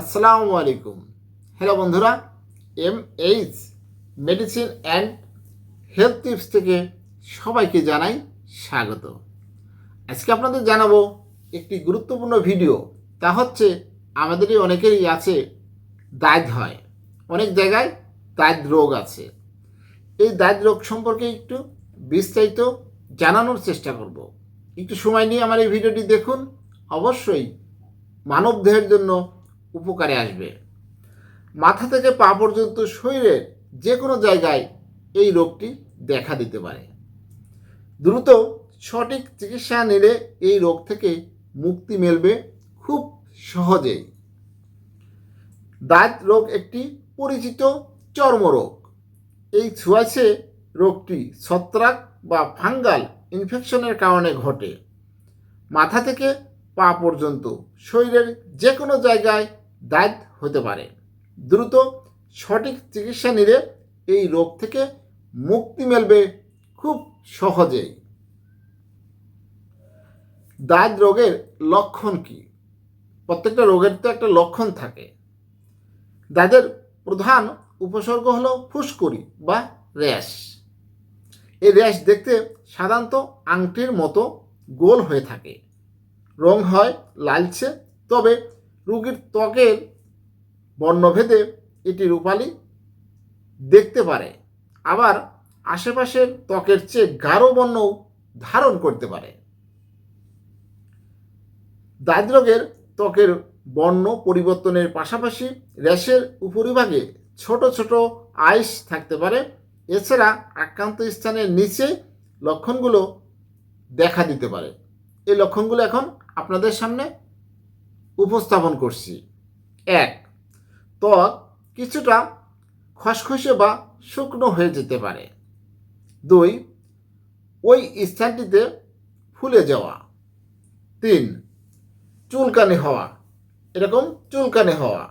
আসসালামু আলাইকুম। হ্যালো বন্ধুরা M H medicine and health tips থেকে সবাইকে জানাই স্বাগত। আজকে আপনাদের জানাব একটি গুরুত্বপূর্ণ ভিডিও, তা হচ্ছে আমাদেরই অনেকেরই আছে দাঁত হয়। অনেক জায়গায় দাঁত রোগ আছে। এই দাঁত রোগ সম্পর্কে একটু বিস্তারিত জানানোর চেষ্টা করব। একটু সময় নিয়ে আমার এই ভিডিওটি দেখুন। অবশ্যই মানব দেহের জন্য উপকারে আসবে। মাথা থেকে পা পর্যন্ত শরীরের যে কোনো জায়গায় এই রোগটি দেখা দিতে পারে। দ্রুত সঠিক চিকিৎসা নিলে এই রোগ থেকে মুক্তি মিলবে খুব সহজেই। দাঁত রোগ একটি পরিচিত চর্মরোগ। এই ছুঁয়াছে রোগটি ছত্রাক বা ফাঙ্গাল ইনফেকশনের কারণে ঘটে। মাথা থেকে পা পর্যন্ত শরীরের যে কোনো জায়গায় দাঁত হতে পারে। দ্রুত সঠিক চিকিৎসা নিলে এই রোগ থেকে মুক্তি মিলবে খুব সহজেই। দাঁত রোগের লক্ষণ কি? প্রত্যেকটা রোগের তো একটা লক্ষণ থাকে। দাঁতের প্রধান উপসর্গ হলো ফুসকুড়ি বা র্যাশ। এই র্যাশ দেখতে সাধারণত আংটির মতো গোল হয়ে থাকে। রং হয় লালচে, তবে রোগীর ত্বকের বর্ণভেদে এটি রূপালি দেখতে পারে। আবার আশেপাশের ত্বকের চেয়ে গাঢ় বর্ণও ধারণ করতে পারে। দাঁত রোগের ত্বকের বর্ণ পরিবর্তনের পাশাপাশি র্যাশের উপরিভাগে ছোট ছোট আইস থাকতে পারে। এছাড়া আক্রান্ত স্থানের নিচে লক্ষণগুলো দেখা দিতে পারে। এই লক্ষণগুলো এখন আপনাদের সামনে উপস্থাপন করছি। এক ত্বক কিছুটা খসখসে বা শুকনো হয়ে যেতে পারে। দুই, ওই স্থানটিতে ফুলে যাওয়া। তিন, চুলকানি হওয়া। এরকম চুলকানি হওয়া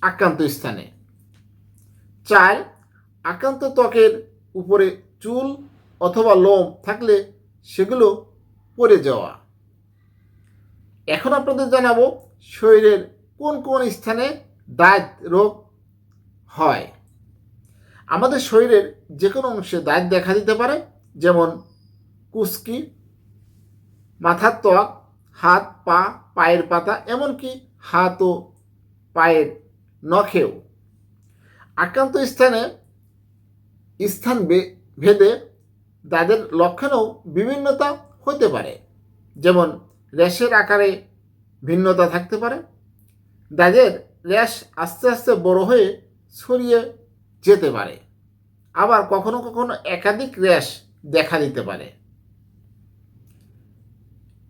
আক্রান্ত স্থানে। চার, আক্রান্ত ত্বকের উপরে চুল অথবা লোম থাকলে সেগুলো পড়ে যাওয়া। এখন আপনাদের জানাব শরীরের কোন কোন স্থানে দাঁত রোগ হয়। আমাদের শরীরের যে কোনো অংশে দাঁত দেখা দিতে পারে, যেমন কুস্কি মাথার ত্বক হাত, পা, পায়ের পাতা, এমনকি হাত ও পায়ের নখেও। আক্রান্ত স্থানে স্থান ভেদে দাঁতের লক্ষণেও বিভিন্নতা হতে পারে, যেমন র্যাশের আকারে ভিন্নতা থাকতে পারে। দাঁতের র্যাশ আস্তে আস্তে বড় হয়ে ছড়িয়ে যেতে পারে। আবার কখনো কখনো একাধিক র্যাশ দেখা দিতে পারে।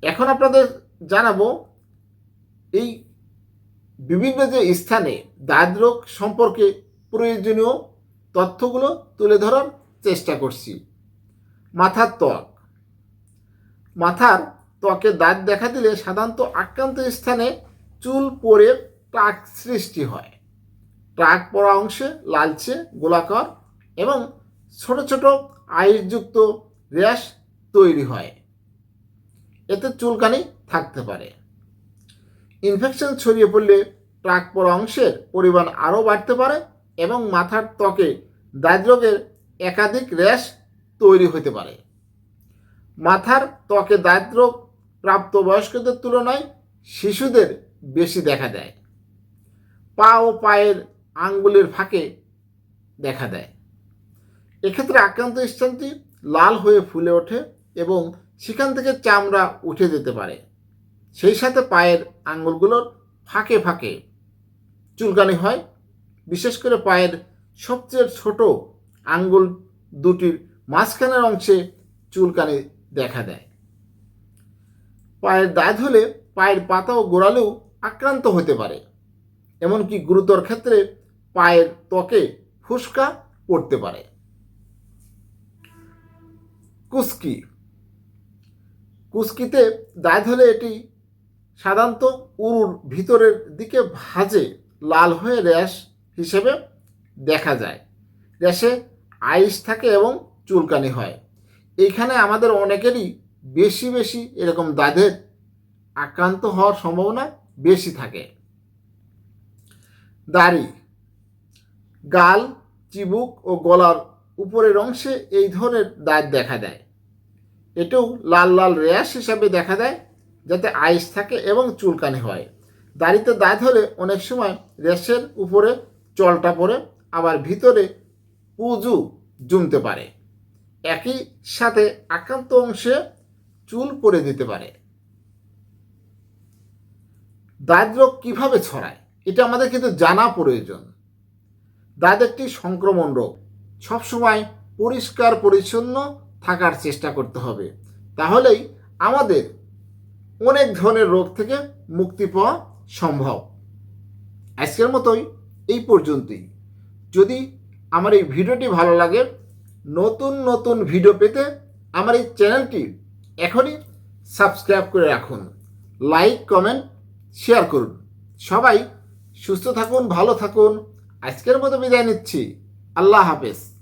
এখন আপনাদের জানাব, এই বিভিন্ন যে স্থানে দাঁত রোগ সম্পর্কে প্রয়োজনীয় তথ্যগুলো তুলে ধরার চেষ্টা করছি। মাথার ত্বক। মাথার ত্বকে দাঁত দেখা দিলে সাধারণত আক্রান্ত স্থানে চুল পরে টাক সৃষ্টি হয়। টাক পড়া অংশে লালচে গোলাকার এবং ছোট ছোট আইসযুক্ত র্যাশ তৈরি হয়। এতে চুলকানি থাকতে পারে। ইনফেকশন ছড়িয়ে পড়লে টাক পড়া অংশের পরিমাণ আরও বাড়তে পারে এবং মাথার ত্বকে দাঁত একাধিক র্যাশ তৈরি হতে পারে। মাথার ত্বকে রোগ প্রাপ্তবয়স্কদের তুলনায় শিশুদের বেশি দেখা দেয়। পা ও পায়ের আঙ্গুলের ফাঁকে দেখা দেয়। এক্ষেত্রে আক্রান্ত স্থানটি লাল হয়ে ফুলে ওঠে এবং সেখান থেকে চামড়া উঠে যেতে পারে। সেই সাথে পায়ের আঙ্গুলগুলোর ফাঁকে ফাঁকে চুলকানি হয়। বিশেষ করে পায়ের সবচেয়ে ছোট আঙ্গুল দুটির মাঝখানের অংশে চুলকানি দেখা দেয়। পায়ের দাঁত হলে পায়ের পাতা ও গোড়ালেও আক্রান্ত হতে পারে। এমনকি গুরুতর ক্ষেত্রে পায়ের ত্বকে ফুসকা পড়তে পারে। কুস্কি। কুস্কিতে দাঁত হলে এটি সাধারণত উরুর ভিতরের দিকে ভাজে লাল হয়ে র্যাশ হিসেবে দেখা যায়। র্যাশে আইস থাকে এবং চুলকানি হয়। এইখানে আমাদের অনেকেরই বেশি বেশি এরকম দাঁতের আক্রান্ত হওয়ার সম্ভাবনা বেশি থাকে। দাড়ি, গাল, চিবুক ও গলার উপরের অংশে এই ধরনের দাঁত দেখা দেয়। এটাও লাল লাল র্যাশ হিসাবে দেখা দেয়, যাতে আইস থাকে এবং চুলকানি হয়। দাড়িতে দাঁত হলে অনেক সময় র্যাশের উপরে চলটা পড়ে আবার ভিতরে পুজু জমতে পারে। একই সাথে আক্রান্ত অংশে চুল পড়ে দিতে পারে। দাঁত কীভাবে ছড়ায়, এটা আমাদের কিন্তু জানা প্রয়োজন। দাঁত একটি সংক্রমণ রোগ, সবসময় পরিষ্কার পরিচ্ছন্ন থাকার চেষ্টা করতে হবে। তাহলেই আমাদের অনেক ধরনের রোগ থেকে মুক্তি পাওয়া সম্ভব। আজকের মতোই এই পর্যন্তই। যদি আমার এই ভিডিওটি ভালো লাগে, নতুন নতুন ভিডিও পেতে আমার এই চ্যানেলটি এখনই সাবস্ক্রাইব করে রাখুন। লাইক, কমেন্ট, শেয়ার করুন। সবাই সুস্থ থাকুন, ভালো থাকুন। আজকের মতো বিদায় নিচ্ছি। আল্লাহ হাফেজ।